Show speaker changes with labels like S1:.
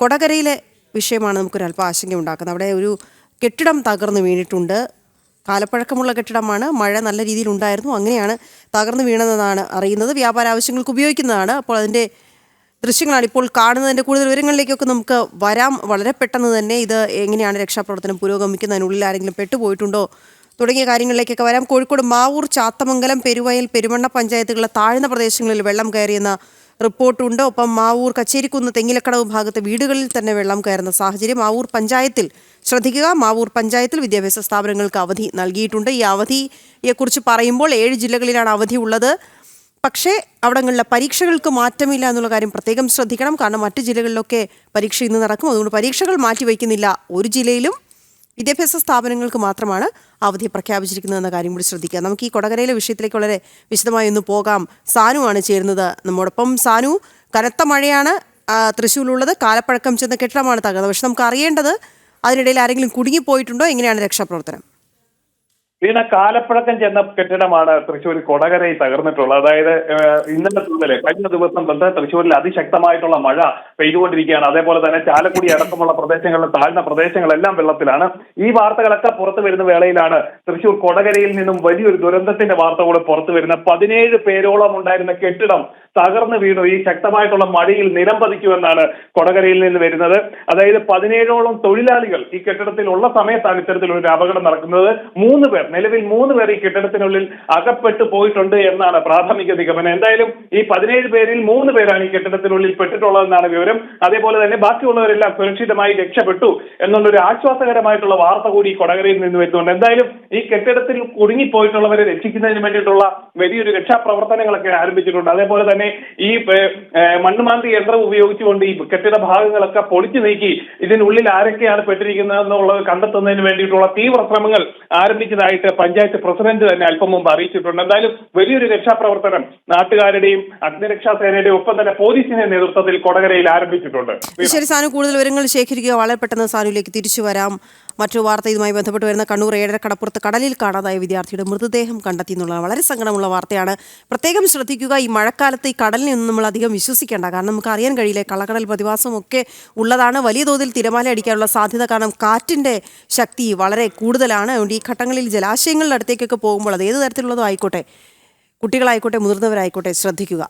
S1: കൊടകരയിലെ വിഷയമാണ് നമുക്കൊരു അല്പം ആശങ്കയുണ്ടാക്കുന്നത്. അവിടെ ഒരു കെട്ടിടം തകർന്നു വീണിട്ടുണ്ട്. കാലപ്പഴക്കമുള്ള കെട്ടിടമാണ്. മഴ നല്ല രീതിയിൽ ഉണ്ടായിരുന്നു. അങ്ങനെയാണ് തകർന്നു വീണതെന്നാണ് അറിയുന്നത്. വ്യാപാര ആവശ്യങ്ങൾക്ക് ഉപയോഗിക്കുന്നതാണ്. അപ്പോൾ അതിന്റെ ദൃശ്യങ്ങളാണ് ഇപ്പോൾ കാണുന്നതിന്റെ കൂടുതൽ വിവരങ്ങളിലേക്കൊക്കെ നമുക്ക് വരാം. വളരെ പെട്ടെന്ന് തന്നെ ഇത് എങ്ങനെയാണ് രക്ഷാപ്രവർത്തനം പുരോഗമിക്കുന്നതിനുള്ളിൽ ആരെങ്കിലും പെട്ടുപോയിട്ടുണ്ടോ തുടങ്ങിയ കാര്യങ്ങളിലേക്കൊക്കെ വരാം. കോഴിക്കോട് മാവൂർ ചാത്തമംഗലം പെരുവയൽ പെരുമണ്ണ പഞ്ചായത്തുകളിലെ താഴ്ന്ന പ്രദേശങ്ങളിൽ വെള്ളം കയറിയെന്ന റിപ്പോർട്ടുണ്ട്. ഒപ്പം മാവൂർ കച്ചേരിക്കുന്ന് തെങ്ങിലക്കടവ് ഭാഗത്ത് വീടുകളിൽ തന്നെ വെള്ളം കയറുന്ന സാഹചര്യം മാവൂർ പഞ്ചായത്തിൽ ശ്രദ്ധിക്കുക. മാവൂർ പഞ്ചായത്തിൽ വിദ്യാഭ്യാസ സ്ഥാപനങ്ങൾക്ക് അവധി നൽകിയിട്ടുണ്ട്. ഈ അവധിയെക്കുറിച്ച് പറയുമ്പോൾ ഏഴ് ജില്ലകളിലാണ് അവധി ഉള്ളത്. പക്ഷേ അവിടങ്ങളിലെ പരീക്ഷകൾക്ക് മാറ്റമില്ല എന്നുള്ള കാര്യം പ്രത്യേകം ശ്രദ്ധിക്കണം. കാരണം മറ്റ് ജില്ലകളിലൊക്കെ പരീക്ഷ ഇന്ന് നടക്കും. അതുകൊണ്ട് പരീക്ഷകൾ മാറ്റിവെക്കുന്നില്ല. ഒരു ജില്ലയിലും വിദ്യാഭ്യാസ സ്ഥാപനങ്ങൾക്ക് മാത്രമാണ് അവധി പ്രഖ്യാപിച്ചിരിക്കുന്നതെന്ന കാര്യം കൂടി ശ്രദ്ധിക്കുക. നമുക്ക് ഈ കൊടകരയിലെ വിഷയത്തിലേക്ക് വളരെ വിശദമായി ഒന്ന് പോകാം. ആണ് ചേരുന്നത് നമ്മോടൊപ്പം. സാനു കനത്ത മഴയാണ് തൃശ്ശൂരിലുള്ളത്. കാലപ്പഴക്കം ചെന്ന കെട്ടിടമാണ് തകർന്നത്. പക്ഷെ നമുക്ക് അറിയേണ്ടത് അതിനിടയിൽ ആരെങ്കിലും കുടുങ്ങിപ്പോയിട്ടുണ്ടോ? എങ്ങനെയാണ് രക്ഷാപ്രവർത്തനം?
S2: വീണ കാലപ്പഴക്കം ചെന്ന കെട്ടിടമാണ് തൃശ്ശൂർ കൊടകരയിൽ തകർന്നിട്ടുള്ളത്. അതായത് ഇന്നലെ മുതൽ കഴിഞ്ഞ ദിവസം തൊട്ട് തൃശ്ശൂരിൽ അതിശക്തമായിട്ടുള്ള മഴ പെയ്തുകൊണ്ടിരിക്കുകയാണ്. അതേപോലെ തന്നെ ചാലക്കുടി അടക്കമുള്ള പ്രദേശങ്ങളിലെ താഴ്ന്ന പ്രദേശങ്ങളെല്ലാം വെള്ളത്തിലാണ്. ഈ വാർത്തകളൊക്കെ പുറത്തു വരുന്ന വേളയിലാണ് തൃശ്ശൂർ കൊടകരയിൽ നിന്നും വലിയൊരു ദുരന്തത്തിന്റെ വാർത്ത കൂടെ പുറത്തു വരുന്ന പതിനേഴ് പേരോളം ഉണ്ടായിരുന്ന കെട്ടിടം തകർന്നു വീണു. ഈ ശക്തമായിട്ടുള്ള മഴയിൽ നിലംപതിക്കുമെന്നാണ് കൊടകരയിൽ നിന്ന് വരുന്നത്. അതായത് പതിനേഴോളം തൊഴിലാളികൾ ഈ കെട്ടിടത്തിൽ ഉള്ള സമയത്താണ് ഇത്തരത്തിലൊരു അപകടം നടക്കുന്നത്. മൂന്ന് പേർ നിലവിൽ മൂന്ന് പേർ ഈ കെട്ടിടത്തിനുള്ളിൽ അകപ്പെട്ടു പോയിട്ടുണ്ട് എന്നാണ് പ്രാഥമിക നിഗമനം. എന്തായാലും ഈ പതിനേഴ് പേരിൽ മൂന്ന് പേരാണ് ഈ കെട്ടിടത്തിനുള്ളിൽ പെട്ടിട്ടുള്ളതെന്നാണ് വിവരം. അതേപോലെ തന്നെ ബാക്കിയുള്ളവരെല്ലാം സുരക്ഷിതമായി രക്ഷപ്പെട്ടു എന്നുള്ളൊരു ആശ്വാസകരമായിട്ടുള്ള വാർത്ത കൂടി കൊടകരയിൽ നിന്ന് വരുന്നുണ്ട്. എന്തായാലും ഈ കെട്ടിടത്തിൽ കുടുങ്ങിപ്പോയിട്ടുള്ളവരെ രക്ഷിക്കുന്നതിന് വേണ്ടിയിട്ടുള്ള വലിയൊരു രക്ഷാപ്രവർത്തനങ്ങളൊക്കെ ആരംഭിച്ചിട്ടുണ്ട്. അതേപോലെ തന്നെ ഈ മണ്ണുമാന്തി യന്ത്രം ഉപയോഗിച്ചുകൊണ്ട് ഈ കെട്ടിട ഭാഗങ്ങളൊക്കെ പൊളിച്ചു നീക്കി ഇതിനുള്ളിൽ ആരൊക്കെയാണ് പെട്ടിരിക്കുന്നത് എന്നുള്ളത് കണ്ടെത്തുന്നതിന് വേണ്ടിയിട്ടുള്ള തീവ്ര ശ്രമങ്ങൾ ആരംഭിച്ചതായിട്ട് പഞ്ചായത്ത് പ്രസിഡന്റ് തന്നെ അല്പം മുമ്പ് അറിയിച്ചിട്ടുണ്ട്. എന്തായാലും വലിയൊരു രക്ഷാപ്രവർത്തനം നാട്ടുകാരുടെയും അഗ്നിരക്ഷാ സേനയുടെയും ഒപ്പം തന്നെ പോലീസിന്റെ നേതൃത്വത്തിൽ കൊടകരയിൽ ആരംഭിച്ചിട്ടുണ്ട്.
S1: ശരി സാനു കൂടുതൽ വിവരങ്ങൾ ശേഖരിക്കുക. വളരെ പെട്ടെന്ന് സാനുവിലേക്ക് തിരിച്ചു വരാം. മറ്റു വാർത്ത ഇതുമായി ബന്ധപ്പെട്ട് വരുന്ന കണ്ണൂർ ഏഴര കടപ്പുറത്ത് കടലിൽ കാണാതായ വിദ്യാർത്ഥിയുടെ മൃതദേഹം കണ്ടെത്തി എന്നുള്ള വളരെ സങ്കടമുള്ള വാർത്തയാണ്. പ്രത്യേകം ശ്രദ്ധിക്കുക ഈ മഴക്കാലത്ത് ഈ കടലിനെ നമ്മൾ അധികം വിശ്വസിക്കേണ്ട. കാരണം നമുക്ക് അറിയാൻ കഴിയില്ല കള്ളക്കടൽ പ്രതിഭാസം ഒക്കെ ഉള്ളതാണ്. വലിയ തോതിൽ തിരമാല അടിക്കാനുള്ള സാധ്യത കാരണം കാറ്റിന്റെ ശക്തി വളരെ കൂടുതലാണ്. അതുകൊണ്ട് ഈ ഘട്ടങ്ങളിൽ ജലാശയങ്ങളുടെ അടുത്തേക്കൊക്കെ പോകുമ്പോൾ അത് ഏത് തരത്തിലുള്ളതോ ആയിക്കോട്ടെ കുട്ടികളായിക്കോട്ടെ മുതിർന്നവരായിക്കോട്ടെ ശ്രദ്ധിക്കുക.